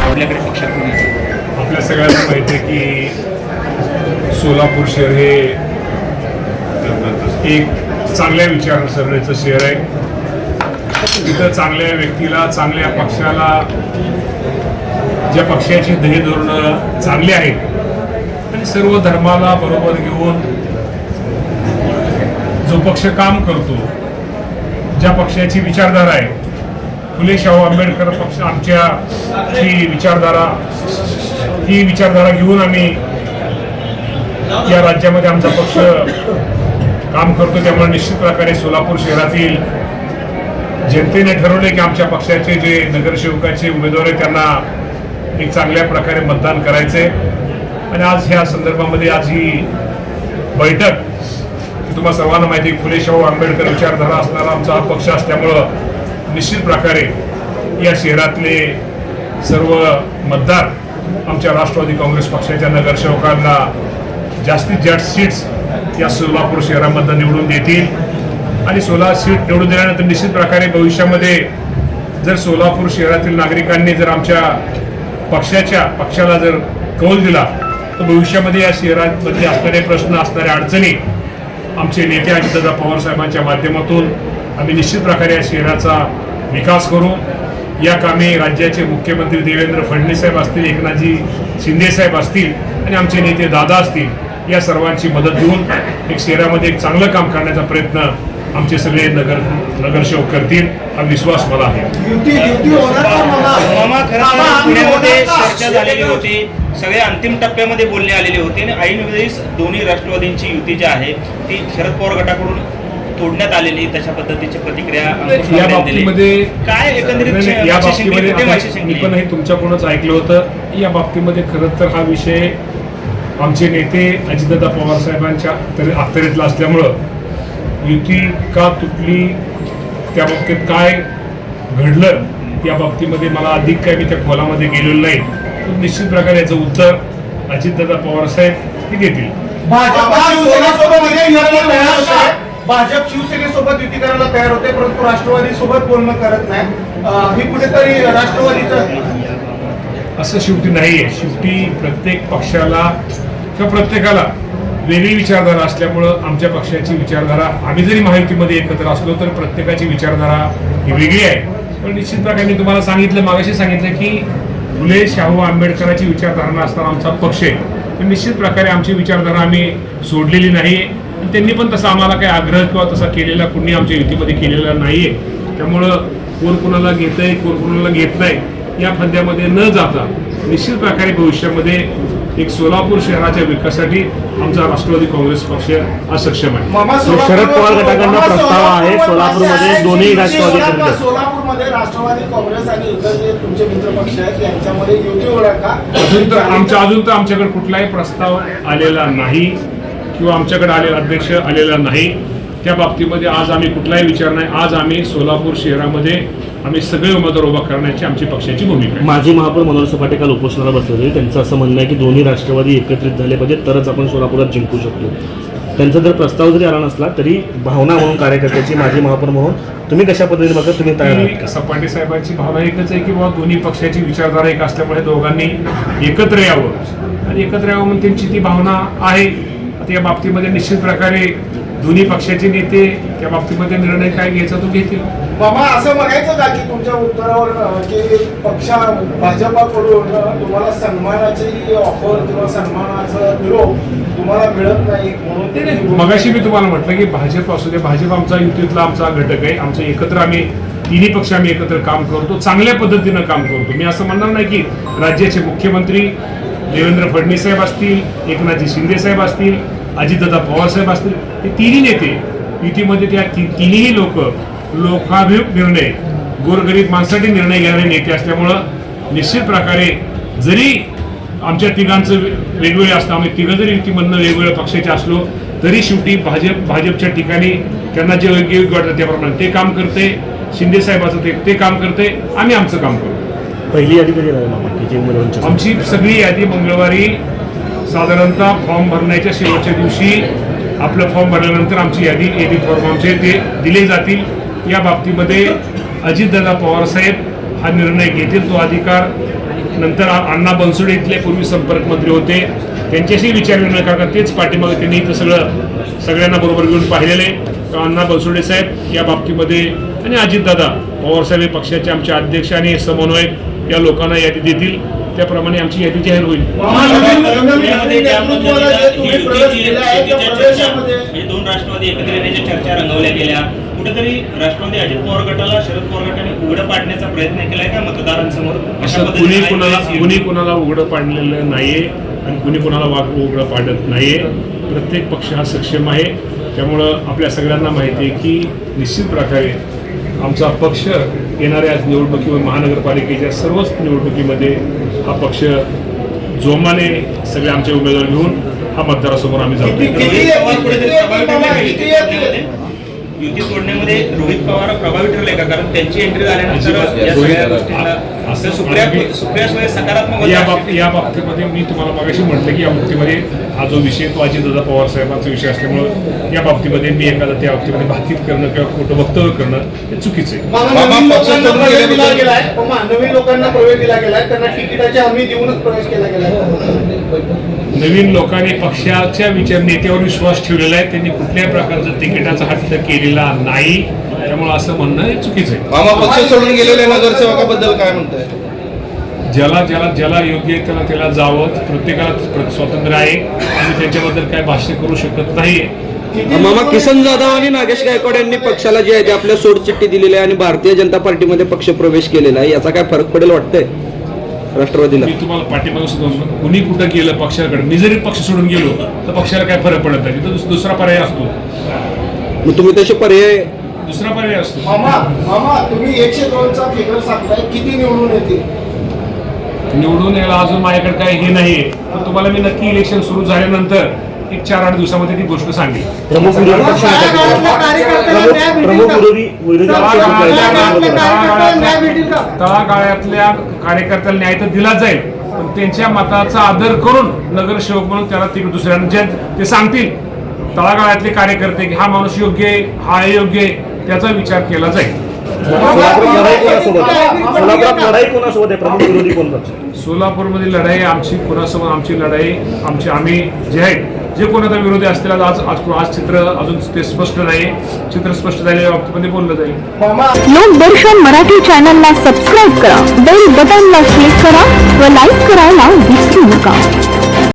आपल्याकडे पक्षात आपल्या सगळ्यांना माहिती आहे की सोलापूर शहर हे एक चांगल्या विचारसरणीचं शहर आहे. तिथं चांगल्या व्यक्तीला चांगल्या पक्षाला ज्या पक्षाची ध्येय धोरणं चांगली आहेत आणि सर्व धर्माला बरोबर घेऊन जो पक्ष काम करतो ज्या पक्षाची विचारधारा आहे. फुले शाहू आंबेडकर पक्ष आमच्या ही विचारधारा ही विचारधारा घेऊन आम्ही या राज्यामध्ये आमचा पक्ष काम करतो. त्यामुळे निश्चित प्रकारे सोलापूर शहरातील जनतेने ठरवले की आमच्या पक्षाचे जे नगरसेवकाचे उमेदवार आहेत त्यांना एक चांगल्या प्रकारे मतदान करायचे आणि आज ह्या संदर्भामध्ये आज ही बैठक तुम्हा सर्वांना माहिती आहे, फुले शाहू आंबेडकर विचारधारा असणारा आमचा हा पक्ष असल्यामुळं निश्चित प्रकारे या शहरातले सर्व मतदार आमच्या राष्ट्रवादी काँग्रेस पक्षाच्या नगरसेवकांना जास्तीत जास्त सीट्स या सोलापूर शहरामधनं निवडून देतील. आणि सोला सीट निवडून दिल्यानंतर निश्चित प्रकारे भविष्यामध्ये जर सोलापूर शहरातील नागरिकांनी जर आमच्या पक्षाच्या पक्षाला जर कौल दिला तर भविष्यामध्ये या शहरामध्ये असणारे प्रश्न असणाऱ्या अडचणी आमचे नेते अजितदादा पवार साहेबांच्या माध्यमातून. आम्ही निश्चित प्रकारे या शहराचा विकास करू. या कामी राज्याचे मुख्यमंत्री देवेंद्र फडणवीस साहेब असतील एकनाथजी शिंदे साहेब असतील आणि आमचे नेते दादा असतील या सर्वांची मदत घेऊन एक शहरामध्ये एक चांगलं काम करण्याचा प्रयत्न आमचे सगळे नगर नगरसेवक करतील हा विश्वास मला आहे? चर्चा झालेली होती. सगळे अंतिम टप्प्यामध्ये बोलणे आलेले होते आणि ऐन वेळेस दोन्ही राष्ट्रवादींची युती जी आहे ती शरद पवार गटाकडून तोडण्यात आलेली तशा पद्धतीची प्रतिक्रिया. बाबतीमध्ये काय एकंदरीत पण हे तुमच्याकडूनच ऐकलं होतं. या बाबतीमध्ये खरं तर हा विषय आमचे नेते अजितदादा पवार साहेबांच्या तरी अखत्यारीतला असल्यामुळं युती का तुटली त्या बाबतीत काय घडलं या बाबतीमध्ये मला अधिक काय मी त्या खोलामध्ये गेलेलो नाही. पण निश्चित प्रकारे याचं उत्तर अजितदादा पवार साहेब हे देतील. भाजप शिवसेनेसोबत युती करायला तयार होते. भाजप शिवसेनेसोबत युती करायला तयार होते परंतु राष्ट्रवादी सोबत बोलणं करत नाही. ही कुठेतरी राष्ट्रवादीचं असं शेवटी नाही आहे शेवटी प्रत्येक पक्षाला किंवा प्रत्येकाला वेगळी विचारधारा असल्यामुळं आमच्या पक्षाची विचारधारा आम्ही जरी महायुतीमध्ये एकत्र असलो तर प्रत्येकाची विचारधारा ही वेगळी आहे. पण निश्चित प्रकारे मी तुम्हाला सांगितलं मागाशी सांगितलं की फुले शाहू आंबेडकरांची विचारधारणा असताना आमचा पक्ष आहे. पण निश्चित प्रकारे आमची विचारधारा आम्ही सोडलेली नाही. आणि त्यांनी पण तसा आम्हाला काही आग्रह किंवा तसा केलेला कुणी आमच्या युतीमध्ये केलेला नाही आहे त्यामुळं कोण कोणाला घेतंय कोण कोणाला घेत नाही या फंद्यामध्ये न जाता निश्चित प्रकारे भविष्यामध्ये एक सोलापूर शहराच्या विकासासाठी आमचा राष्ट्रवादी काँग्रेस पक्ष हा सक्षम आहे. शरद पवार गटाकडनं प्रस्ताव आहे सोलापूरमध्ये दोन्ही राष्ट्रवादी. सोलापूरमध्ये राष्ट्रवादी काँग्रेस आणि इतर जे तुमचे मित्र पक्ष आहेत यांच्यामध्ये युती होणार का अजून तर आमच्या अजून तर आमच्याकडे कुठलाही प्रस्ताव आलेला नाही किंवा आमच्याकडे आलेला अध्यक्ष आलेला नाही. त्या बाबतीमध्ये आज आम्ही कुठलाही विचार नाही. आज आम्ही सोलापूर शहरामध्ये आम्ही सगळे उमेदवार उभा करण्याची आमची पक्षाची भूमिका आहे. माजी महापौर मनोहर सपाटे काल उपोषणाला बसले होते. त्यांचं असं म्हणणं आहे की दोन्ही राष्ट्रवादी एकत्रित झाले पाहिजे तरच आपण सोलापुरात जिंकू शकतो त्यांचा जर प्रस्ताव जरी आला नसला तरी भावना म्हणून कार्यकर्त्याची माजी महापौर म्हणून तुम्ही कशा पद्धतीने बघा तुम्ही तयार? सपाटे साहेबांची भावना एकच आहे की बाबा दोन्ही पक्षाची विचारधारा एक असल्यामुळे दोघांनी एकत्र यावं. आणि एकत्र यावं म्हणून त्यांची ती भावना आहे. आता या बाबतीमध्ये निश्चित प्रकारे दोन्ही पक्षाचे नेते त्या बाबतीमध्ये निर्णय काय घ्यायचा तो घेतील. मामा असं म्हणायचं का की तुमच्या उत्तरावर की पक्षा भाजपाकडून तुम्हाला सन्मानाची ऑफर किंवा सन्मानाचा निरोप तुम्हाला मिळत नाही म्हणून मगाशी मी तुम्हाला म्हटलं की भाजप असू दे भाजप आमचा युतीतला आमचा घटक आहे आमचं एकत्र आम्ही तिन्ही पक्ष आम्ही एकत्र काम करतो चांगल्या पद्धतीनं काम करतो. मी असं म्हणणार नाही की राज्याचे मुख्यमंत्री देवेंद्र फडणवीस साहेब असतील एकनाथजी शिंदे साहेब असतील अजितदादा पवार साहेब असतील हे तिन्ही नेते युतीमध्ये त्या तिन्ही लोक लोकाभिमुख निर्णय गोरगरीब माणसाठी निर्णय घेणारे नेते असल्यामुळं निश्चित प्रकारे जरी आमच्या तिघांचं वेगवेगळे असतं आम्ही तिघं जरी युतीमधनं वेगवेगळ्या पक्षाचे असलो तरी शेवटी भाजप भाजपच्या ठिकाणी त्यांना जे योग्य योग्य वाटतं त्याप्रमाणे ते काम करते शिंदे साहेबाचं ते ते काम करते आम्ही आमचं काम करतो पहिली यादी कधी आमची सगळी यादी मंगळवारी साधारणतः फॉर्म भरण्याच्या शेवटच्या दिवशी आपलं फॉर्म भरल्यानंतर आमची यादी यादी फॉर्म आमचे ते दिले जातील. या बाबतीमध्ये अजितदादा पवारसाहेब हा निर्णय घेतील तो अधिकार नंतर अण्णा बनसोडे इथले पूर्वी संपर्क मंत्री होते. त्यांच्याशी विचारविनिमय करतात तेच पाठीमागे त्यांनी इथं सगळं सगळ्यांना बरोबर घेऊन पाहिलेले तर अण्णा बनसोडे साहेब या बाबतीमध्ये आणि अजितदादा पवारसाहेब हे पक्षाचे आमचे अध्यक्ष आणि समन्वयक या लोकांना यादी देतील. त्याप्रमाणे आमची यादी जाहीर होईल ही म्हणजे दोन राष्ट्रवादी एकत्र येण्याच्या चर्चा रंगवल्या गेल्या कुठेतरी राष्ट्रवादी अजित पवार गटाला शरद पवार गटाने उघडं पाडण्याचा प्रयत्न केलाय का मतदारांसमोर असं कुणी कुणाला कुणी कुणाला उघडं पाडलेलं नाहीये आणि कुणी कुणाला वाग उघडं पाडत नाहीये प्रत्येक पक्ष हा सक्षम आहे त्यामुळं आपल्या सगळ्यांना माहिती आहे की निश्चित प्रकारे आमचा पक्ष येणाऱ्या निवडणुकी व महानगरपालिकेच्या सर्वच निवडणुकीमध्ये हा पक्ष जोमाने सगळे आमचे उमेदवार घेऊन हा मतदारासमोर आम्ही जातो युती तोडण्यामध्ये? रोहित पवार प्रभावी ठरले का कारण त्यांची एंट्री झाल्यानंतर असं सुप्रिया सकारात्मक या होत्या. बाब या बाबतीमध्ये मी तुम्हाला मागाशी म्हटलं की या बाबतीमध्ये हा जो विषय तो अजितदादा पवार साहेबांचा विषय असल्यामुळं या बाबतीमध्ये मी एखादा त्या बाबतीमध्ये भाकीत करणं किंवा खोटं वक्तव्य करणं हे चुकीचं आहे. मामा, नवीन लोकांना प्रवेश दिला गेलाय. मामा, नवीन लोकांना प्रवेश दिला गेलाय. त्यांना तिकिटाची हमी देऊनच प्रवेश केला गेलाय. नवीन लोकांनी पक्षाच्या विचार नेत्यावर विश्वास ठेवलेला आहे. त्यांनी कुठल्याही प्रकारचा तिकिटाचा हट्ट केलेला नाही. त्यामुळे असं म्हणणं हे चुकीचं आहे. मामा पक्ष सोडून गेलेल्या नगरसेवकाबद्दल काय म्हणताय? ज्याला ज्याला ज्याला योग्य आहे त्याला त्याला जावं प्रत्येकाला प्र- स्वातंत्र्य आहे. आम्ही त्याच्याबद्दल काय भाष्य करू शकत नाहीये. मामा किसन जाधव आणि नागेश गायकवाड यांनी पक्षाला जे आहे ते आपल्या सोडचिठ्ठी दिलेली आहे आणि भारतीय जनता पार्टीमध्ये पक्ष प्रवेश केलेला आहे. याचा काय फरक पडेल वाटतंय राष्ट्रवादीला? मी तुम्हाला पाठीमागे सुद्धा कुणी कुठं गेलं पक्षाकडे? मी जरी पक्ष सोडून गेलो तर पक्षाला काय फरक पडत नाही. दुसरा पर्याय असतो. मग तुम्ही तसे पर्याय दुसरा पर्याय असतो. मामा मामा तुम्ही एकशे दोनचा फिगर सांगताय किती निवडून येतील? निवडून यायला अजून माझ्याकडे काय हे नाहीये. पण तुम्हाला मी नक्की इलेक्शन सुरू झाल्यानंतर एक चार आठ दिवसामध्ये ती गोष्ट सांगेल प्रमुख विरोधी पक्ष प्रमुख प्रमुख विरोधी विरोधी पक्ष कुठला आहे? तळागाळ्यातल्या कार्यकर्त्याला न्याय तर दिला जाईल. पण त्यांच्या मताचा आदर करून नगरसेवक म्हणून त्याला ते दुसऱ्यांना जे ते सांगतील तळागाळ्यातले कार्यकर्ते की हा माणूस योग्य आहे हा अयोग्य आहे. त्याचा विचार केला जाईल. सोलापुरात लढाई आमची कोणासोबत आमची लढाई आमची आम्ही जे आहेत जे कोणाचा विरोधी असतील आज आज आज चित्र अजून ते स्पष्ट नाही. चित्र स्पष्ट झालेल्या बाबतीमध्ये बोललं जाईल. लोकदर्शन मराठी चॅनलला सबस्क्राईब करा बेल बटनला क्लिक करा व लाईक करायला विसरू नका.